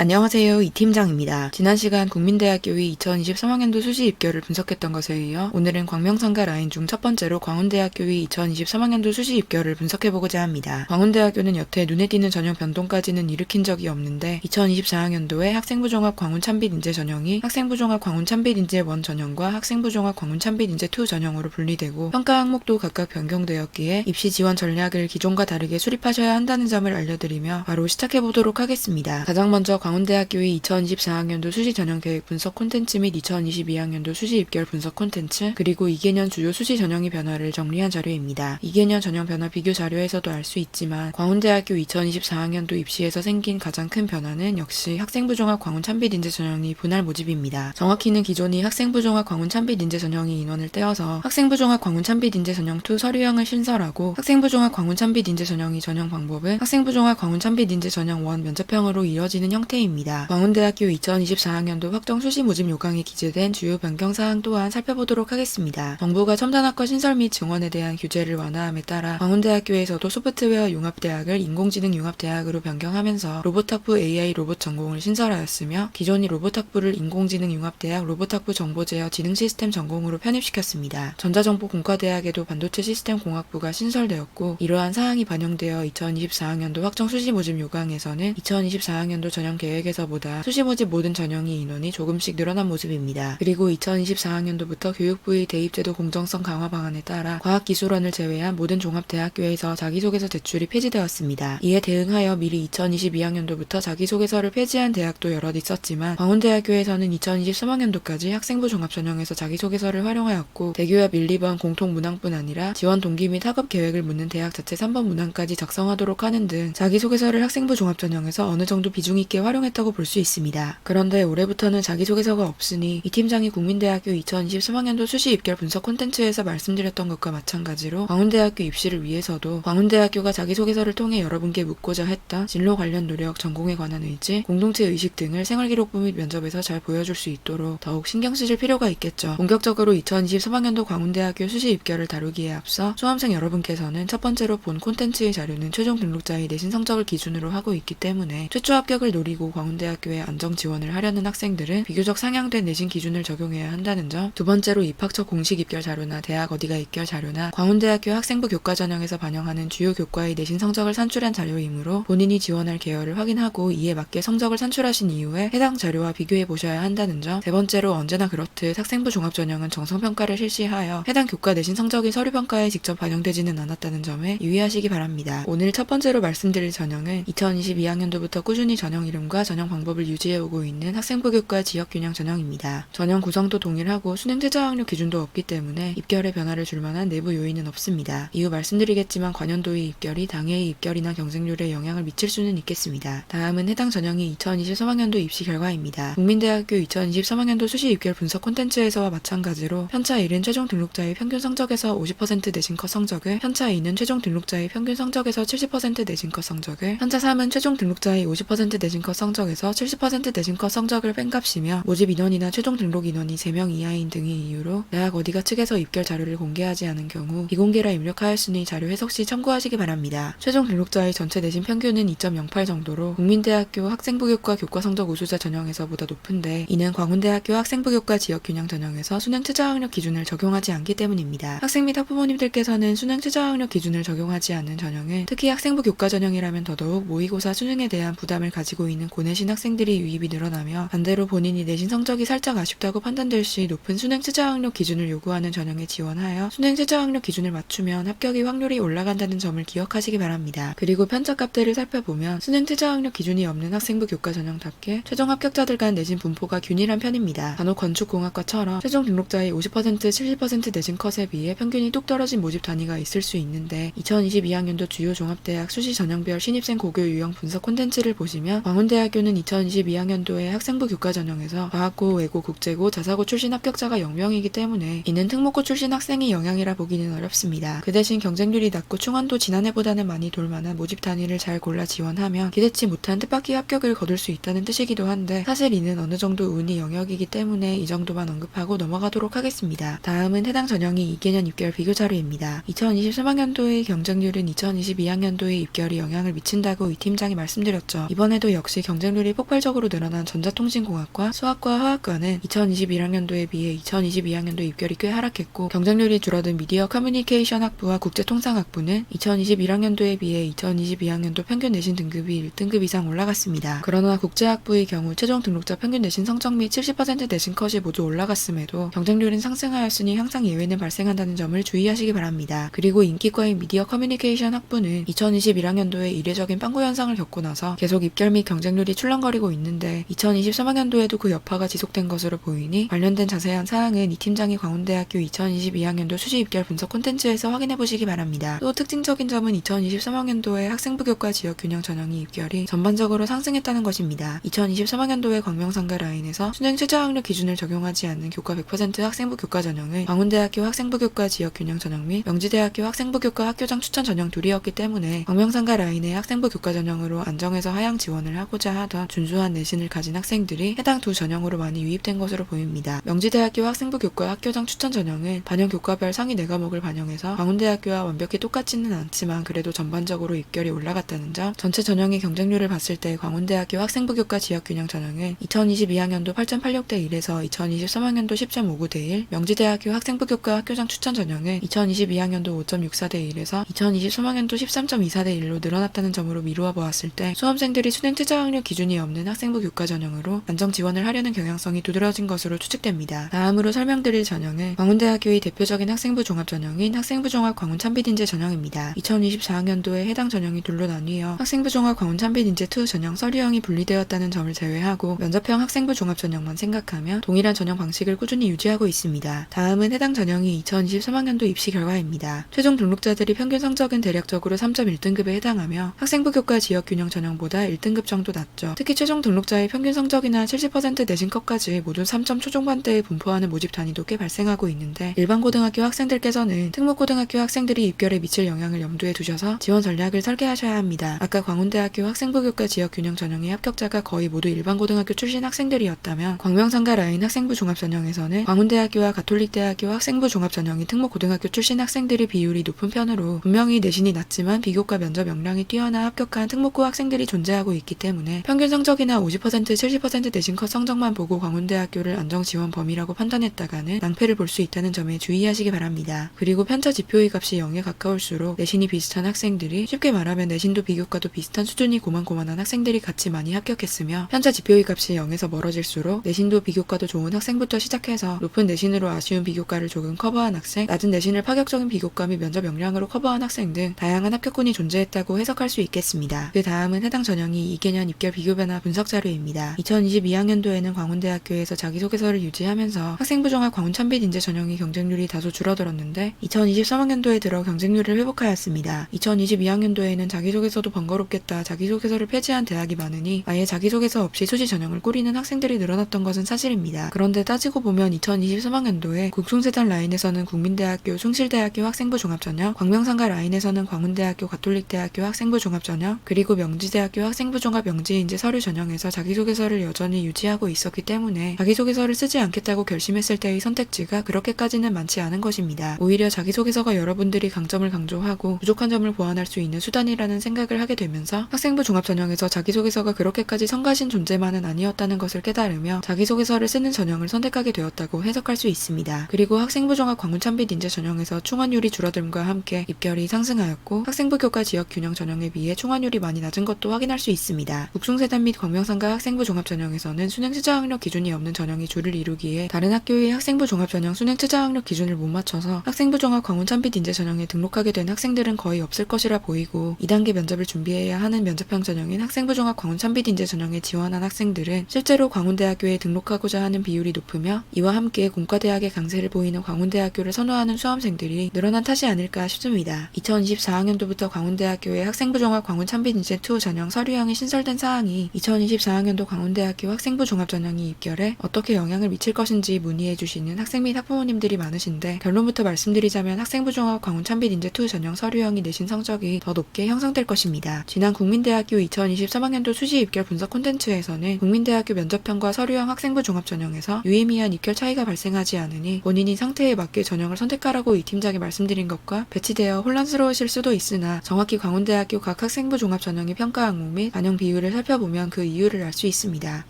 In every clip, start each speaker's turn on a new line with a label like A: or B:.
A: 안녕하세요. 이 팀장입니다. 지난 시간 국민대학교의 2023학년도 수시 입결을 분석했던 것에 이어 오늘은 광명상가 라인 중 첫 번째로 광운대학교의 2023학년도 수시 입결을 분석해보고자 합니다. 광운대학교는 여태 눈에 띄는 전형 변동까지는 일으킨 적이 없는데 2024학년도에 학생부 종합 광운 참빛 인재 전형이 학생부 종합 광운 참빛 인재 1 전형과 학생부 종합 광운 참빛 인재 2 전형으로 분리되고 평가 항목도 각각 변경되었기에 입시 지원 전략을 기존과 다르게 수립하셔야 한다는 점을 알려드리며 바로 시작해보도록 하겠습니다. 가장 먼저 광운대학교의 2024학년도 수시 전형 계획 분석 콘텐츠 및 2022학년도 수시 입결 분석 콘텐츠 그리고 2개년 주요 수시 전형의 변화를 정리한 자료입니다. 2개년 전형 변화 비교 자료에서도 알 수 있지만 광운대학교 2024학년도 입시에서 생긴 가장 큰 변화는 역시 학생부 종합 광운 참빛 인재 전형이 분할 모집입니다. 정확히는 기존이 학생부 종합 광운 참빛 인재 전형이 인원을 떼어서 학생부 종합 광운 참빛 인재 전형 2 서류형을 신설하고 학생부 종합 광운 참빛 인재 전형이 전형 방법은 학생부 종합 광운 참빛 인재 전형 1 면접형으로 이뤄지는 형태 입니다. 광운대학교 2024학년도 확정 수시 모집 요강에 기재된 주요 변경 사항 또한 살펴보도록 하겠습니다. 정부가 첨단학과 신설 및 증원에 대한 규제를 완화함에 따라 광운대학교에서도 소프트웨어 융합대학을 인공지능 융합대학으로 변경하면서 로봇학부 AI 로봇 전공을 신설하였으며 기존이 로봇학부를 인공지능 융합대학 로봇학부 정보제어 지능시스템 전공으로 편입시켰습니다. 전자정보공과대학에도 반도체 시스템 공학부가 신설되었고 이러한 사항이 반영되어 2024학년도 확정 수시 모집 요강에서는 2024학년도 전형 계획 에서보다 수시 모집 모든 전형이 인원이 조금씩 늘어난 모습입니다. 그리고 2024학년도부터 교육부의 대입제도 공정성 강화 방안에 따라 과학기술원을 제외한 모든 종합대학교에서 자기소개서 제출이 폐지되었습니다. 이에 대응하여 미리 2022학년도부터 자기소개서를 폐지한 대학도 여럿 있었지만 광운대학교에서는 2023학년도까지 학생부 종합전형에서 자기소개서를 활용하였고 대교협 1, 2번 공통문항뿐 아니라 지원 동기 및 학업 계획을 묻는 대학 자체 3번 문항까지 작성하도록 하는 등 자기소개서를 학생부 종합전형에서 어느 정도 비중 있게 활용 했다고 볼 수 있습니다. 그런데 올해부터는 자기소개서가 없으니 이 팀장이 국민대학교 2023학년도 수시 입결 분석 콘텐츠에서 말씀드렸던 것과 마찬가지로 광운대학교 입시를 위해서도 광운대학교가 자기소개서를 통해 여러분께 묻고자 했던 진로 관련 노력, 전공에 관한 의지, 공동체 의식 등을 생활기록부 및 면접에서 잘 보여줄 수 있도록 더욱 신경 쓰실 필요가 있겠죠. 본격적으로 2023학년도 광운대학교 수시 입결을 다루기에 앞서 수험생 여러분께서는 첫 번째로 본 콘텐츠의 자료는 최종 등록자의 내신 성적을 기준으로 하고 있기 때문에 최초 합격을 노리고 광운대학교에 안정 지원을 하려는 학생들은 비교적 상향된 내신 기준을 적용해야 한다는 점. 두 번째로 입학처 공식 입결 자료나 대학 어디가 입결 자료나 광운대학교 학생부 교과 전형에서 반영하는 주요 교과의 내신 성적을 산출한 자료이므로 본인이 지원할 계열을 확인하고 이에 맞게 성적을 산출하신 이후에 해당 자료와 비교해 보셔야 한다는 점. 세 번째로 언제나 그렇듯 학생부 종합 전형은 정성평가를 실시하여 해당 교과 내신 성적이 서류평가에 직접 반영되지는 않았다는 점에 유의하시기 바랍니다. 오늘 첫 번째로 말씀드릴 전형은 2022학년도부터 꾸준히 전형 이름 과 전형 방법을 유지해오고 있는 학생부 교과 지역균형 전형입니다. 전형 구성도 동일하고 수능 최저 학력 기준도 없기 때문에 입결에 변화를 줄 만한 내부 요인은 없습니다. 이후 말씀드리겠지만 관연도의 입결이 당해의 입결이나 경쟁률에 영향을 미칠 수는 있겠습니다. 다음은 해당 전형이 2023학년도 입시 결과입니다. 국민대학교 2023학년도 수시 입결 분석 콘텐츠에서와 마찬가지로 편차 1은 최종 등록자의 평균 성적에서 50% 내신 컷 성적을, 편차 2는 최종 등록자의 평균 성적에서 70% 내신 컷 성적을, 편차 3은 최종 등록자의 50% 내신 컷 성적에서 70% 내신 컷 성적을 뺀 값이며 모집 인원이나 최종 등록 인원이 3명 이하인 등의 이유로 대학 어디가 측에서 입결 자료를 공개하지 않은 경우 비공개라 입력하였으니 자료 해석 시 참고하시기 바랍니다. 최종 등록자의 전체 내신 평균은 2.08 정도로 국민대학교 학생부교과 교과 성적 우수자 전형에서 보다 높은데 이는 광운대학교 학생부교과 지역 균형 전형에서 수능 최저학력 기준을 적용하지 않기 때문입니다. 학생 및 학부모님들께서는 수능 최저학력 기준을 적용하지 않는 전형은 특히 학생부 교과 전형이라면 더더욱 모의고사 수능에 대한 부담을 가지고 있는 고내신 학생들이 유입이 늘어나며 반대로 본인이 내신 성적이 살짝 아쉽다고 판단될 시 높은 수능 최저학력 기준을 요구하는 전형에 지원하여 수능 최저학력 기준을 맞추면 합격의 확률이 올라간다는 점을 기억하시기 바랍니다. 그리고 편차값대를 살펴보면 수능 최저학력 기준이 없는 학생부 교과 전형답게 최종 합격자들 간 내신 분포가 균일한 편입니다. 간혹 건축공학과처럼 최종 등록자의 50% 70% 내신 컷에 비해 평균이 뚝 떨어진 모집 단위가 있을 수 있는데 2022학년도 주요 종합대학 수시 전형별 신입생 고교 유형 분석 콘텐츠를 보시면 광운대 학교는 2022학년도에 학생부 교과 전형에서 과학고, 외고, 국제고, 자사고 출신 합격자가 0명이기 때문에 이는 특목고 출신 학생의 영향이라 보기는 어렵습니다. 그 대신 경쟁률이 낮고 충원도 지난해보다는 많이 돌만한 모집 단위를 잘 골라 지원하면 기대치 못한 뜻밖의 합격을 거둘 수 있다는 뜻이기도 한데 사실 이는 어느 정도 운이 영역이기 때문에 이 정도만 언급하고 넘어가도록 하겠습니다. 다음은 해당 전형이 2개년 입결 비교 자료입니다. 2023학년도의 경쟁률은 2022학년도의 입결이 영향을 미친다고 이 팀장이 말씀드렸죠. 이번에도 역시 경쟁률이 폭발적으로 늘어난 전자통신공학과 수학과 화학과는 2021학년도에 비해 2022학년도 입결이 꽤 하락했고 경쟁률이 줄어든 미디어 커뮤니케이션 학부와 국제통상학부는 2021학년도에 비해 2022학년도 평균 내신 등급이 1등급 이상 올라갔습니다. 그러나 국제학부의 경우 최종 등록자 평균 내신 성적 및 70% 내신 컷이 모두 올라갔음에도 경쟁률은 상승하였으니 항상 예외는 발생한다는 점을 주의하시기 바랍니다. 그리고 인기과인 미디어 커뮤니케이션 학부는 2021학년도에 이례적인 빵구 현상을 겪고 나서 계속 입결 및 경쟁률 이 출렁거리고 있는데 2023학년도에도 그 여파가 지속된 것으로 보이니 관련된 자세한 사항은 이 팀장이 광운대학교 2022학년도 수시 입결 분석 콘텐츠에서 확인해 보시기 바랍니다. 또 특징적인 점은 2023학년도에 학생부 교과 지역 균형 전형이 입결이 전반적으로 상승했다는 것입니다. 2023학년도에 광명상가 라인에서 수능 최저 학력 기준을 적용하지 않는 교과 100% 학생부 교과 전형은 광운대학교 학생부 교과 지역 균형 전형 및 명지대학교 학생부 교과 학교장 추천 전형 둘이었기 때문에 광명상가 라인의 학생부 교과 전형으로 안정해서 하향 지원을 하고자 하던 준수한 내신을 가진 학생들이 해당 두 전형으로 많이 유입된 것으로 보입니다. 명지대학교 학생부 교과 학교장 추천 전형은 반영 교과별 상위 4과목을 반영해서 광운대학교와 완벽히 똑같지는 않지만 그래도 전반적으로 입결이 올라갔다는 점, 전체 전형의 경쟁률을 봤을 때 광운대학교 학생부 교과 지역 균형 전형은 2022학년도 8.86대 1에서 2023학년도 10.59대 1, 명지대학교 학생부 교과 학교장 추천 전형은 2022학년도 5.64대 1에서 2023학년도 13.24대 1로 늘어났다는 점으로 미루어 보았을 때 수험생들이 수능 최저 학력 기준이 없는 학생부 교과 전형으로 안정 지원을 하려는 경향성이 두드러진 것으로 추측됩니다. 다음으로 설명드릴 전형은 광운대학교의 대표적인 학생부 종합 전형인 학생부 종합 광운 참빛인재 전형입니다. 2024학년도에 해당 전형이 둘로 나뉘어 학생부 종합 광운 참빛인재 2 전형 서류형이 분리되었다는 점을 제외하고 면접형 학생부 종합 전형만 생각하면 동일한 전형 방식을 꾸준히 유지하고 있습니다. 다음은 해당 전형이 2023학년도 입시 결과입니다. 최종 등록자들이 평균 성적은 대략적으로 3.1등급에 해당하며 학생부 교과 지역 균형 전형보다 1등급 정도 낮죠. 특히 최종 등록자의 평균 성적이나 70% 내신 컷까지 모두 3점 초중반대에 분포하는 모집 단위도 꽤 발생하고 있는데 일반 고등학교 학생들께서는 특목고등학교 학생들이 입결에 미칠 영향을 염두에 두셔서 지원 전략을 설계하셔야 합니다. 아까 광운대학교 학생부 교과 지역 균형 전형의 합격자가 거의 모두 일반 고등학교 출신 학생들이었다면 광명상가 라인 학생부 종합 전형에서는 광운대학교와 가톨릭대학교 학생부 종합 전형이 특목고등학교 출신 학생들의 비율이 높은 편으로 분명히 내신이 낮지만 비교과 면접 역량이 뛰어나 합격한 특목고 학생들이 존재하고 있기 때문에 평균 성적이나 50% 70% 내신 컷 성적만 보고 광운대학교를 안정 지원 범위라고 판단했다가는 낭패를 볼 수 있다는 점에 주의하시기 바랍니다. 그리고 편차 지표의 값이 0에 가까울수록 내신이 비슷한 학생들이 쉽게 말하면 내신도 비교과도 비슷한 수준이 고만고만한 학생들이 같이 많이 합격했으며 편차 지표의 값이 0에서 멀어질수록 내신도 비교과도 좋은 학생부터 시작해서 높은 내신으로 아쉬운 비교과를 조금 커버한 학생, 낮은 내신을 파격적인 비교과 및 면접 역량으로 커버한 학생 등 다양한 합격군이 존재했다고 해석할 수 있겠습니다. 그 다음은 해당 전형이 2개년 입결 비교 변화 분석 자료입니다. 2022학년도에는 광운대학교에서 자기소개서를 유지하면서 학생부 종합 광운 참빛 인재 전형의 경쟁률이 다소 줄어들었는데 2023학년도에 들어 경쟁률을 회복하였습니다. 2022학년도에는 자기소개서도 번거롭겠다 자기소개서를 폐지한 대학이 많으니 아예 자기소개서 없이 수시 전형을 꾸리는 학생들이 늘어났던 것은 사실입니다. 그런데 따지고 보면 2023학년도에 국송세단 라인에서는 국민대학교, 숭실대학교 학생부 종합전형, 광명상가 라인에서는 광운대학교, 가톨릭대학교 학생부 종합전형, 그리고 명지대학교 학생부 종합 명지 인재 서류 전형에서 자기소개서를 여전히 유지하고 있었기 때문에 자기소개서를 쓰지 않겠다고 결심했을 때의 선택지가 그렇게까지는 많지 않은 것입니다. 오히려 자기소개서가 여러분들이 강점을 강조하고 부족한 점을 보완할 수 있는 수단이라는 생각을 하게 되면서 학생부 종합 전형에서 자기소개서가 그렇게까지 성가신 존재만은 아니었다는 것을 깨달으며 자기소개서를 쓰는 전형을 선택하게 되었다고 해석할 수 있습니다. 그리고 학생부 종합 광문 참빛 인재 전형에서 충원율이 줄어듦과 함께 입결이 상승하였고 학생부 교과 지역 균형 전형에 비해 충원율이 많이 낮은 것도 확인할 수 있습니다. 북송세단 및 광명상가 학생부 종합 전형에서는 수능 최저 학력 기준이 없는 전형이 줄을 이루기에 다른 학교의 학생부 종합 전형 수능 최저 학력 기준을 못 맞춰서 학생부 종합 광운 참 빛 인재 전형에 등록하게 된 학생들은 거의 없을 것이라 보이고 2단계 면접을 준비해야 하는 면접형 전형인 학생부 종합 광운 참 빛 인재 전형에 지원한 학생들은 실제로 광운대학교에 등록하고자 하는 비율이 높으며 이와 함께 공과대학의 강세를 보이는 광운대학교를 선호하는 수험생들이 늘어난 탓이 아닐까 싶습니다. 2024학년도부터 광운대학교의 학생부 종합 광운 참 빛 인재 2 전형 서류형이 신설된 사 항이 2024학년도 광운대학교 학생부 종합 전형이 입결에 어떻게 영향을 미칠 것인지 문의해 주시는 학생 및 학부모님들이 많으신데 결론부터 말씀드리자면 학생부 종합 광운 참빛 인재 2 전형 서류형이 내신 성적이 더 높게 형성될 것입니다. 지난 국민대학교 2023학년도 수시 입결 분석 콘텐츠에서는 국민대학교 면접형과 서류형 학생부 종합 전형에서 유의미한 입결 차이가 발생하지 않으니 본인이 상태에 맞게 전형을 선택하라고 이 팀장이 말씀드린 것과 배치되어 혼란스러우실 수도 있으나 정확히 광운대학교 각 학생부 종합 전형의 평가 항목 및 반영 비율을 살펴보면 그 이유를 알 수 있습니다.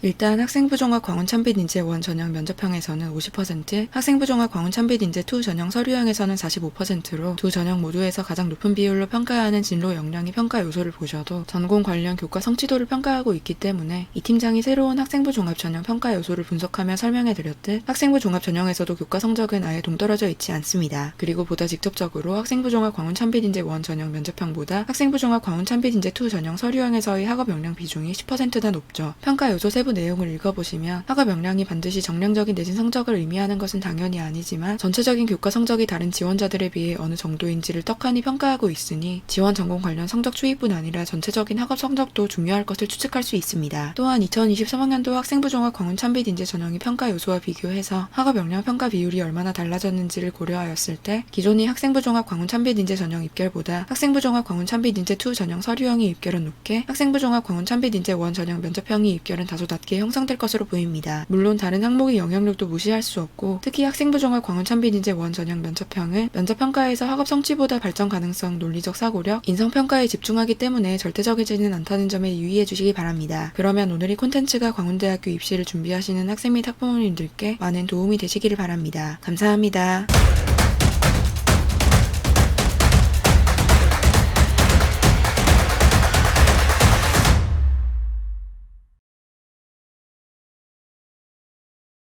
A: 일단 학생부 종합 광운 참빛 인재 원 전형 면접형에서는 50%, 학생부 종합 광운 참빛 인재 2 전형 서류형에서는 45%로 두 전형 모두에서 가장 높은 비율로 평가하는 진로 역량의 평가 요소를 보셔도 전공 관련 교과 성취도를 평가하고 있기 때문에 이 팀장이 새로운 학생부 종합 전형 평가 요소를 분석하며 설명해 드렸듯 학생부 종합 전형에서도 교과 성적은 아예 동떨어져 있지 않습니다. 그리고 보다 직접적으로 학생부 종합 광운 참빛 인재 원 전형 면접형보다 학생부 종합 광운 참빛 인재 2 전형 서류형에서의 학업 역량 비중 이 10%나 높죠. 평가 요소 세부 내용을 읽어보시면 학업 역량이 반드시 정량적인 내신 성적을 의미하는 것은 당연히 아니지만 전체적인 교과 성적이 다른 지원자들에 비해 어느 정도인지를 떡하니 평가하고 있으니 지원 전공 관련 성적 추이뿐 아니라 전체적인 학업 성적도 중요할 것을 추측할 수 있습니다. 또한 2023학년도 학생부 종합 광운 참빛 인재 전형의 평가 요소와 비교해서 학업 역량 평가 비율이 얼마나 달라졌는지를 고려하였을 때 기존의 학생부 종합 광운 참빛 인재 전형 입결보다 학생부 종합 광운 참빛 인재 2 전형 서류형의 입결은 높게 학생부 종합 광운 참빛 인재 1 전형 면접형의 입결은 다소 낮게 형성될 것으로 보입니다. 물론 다른 항목의 영향력도 무시할 수 없고 특히 학생부 종합 광운 참빛 인재 1 전형 면접형은 면접평가에서 학업 성취보다 발전 가능성, 논리적 사고력, 인성평가에 집중하기 때문에 절대적이지는 않다는 점에 유의해 주시기 바랍니다. 그러면 오늘 이 콘텐츠가 광운대학교 입시를 준비하시는 학생 및 학부모님들께 많은 도움이 되시기를 바랍니다. 감사합니다.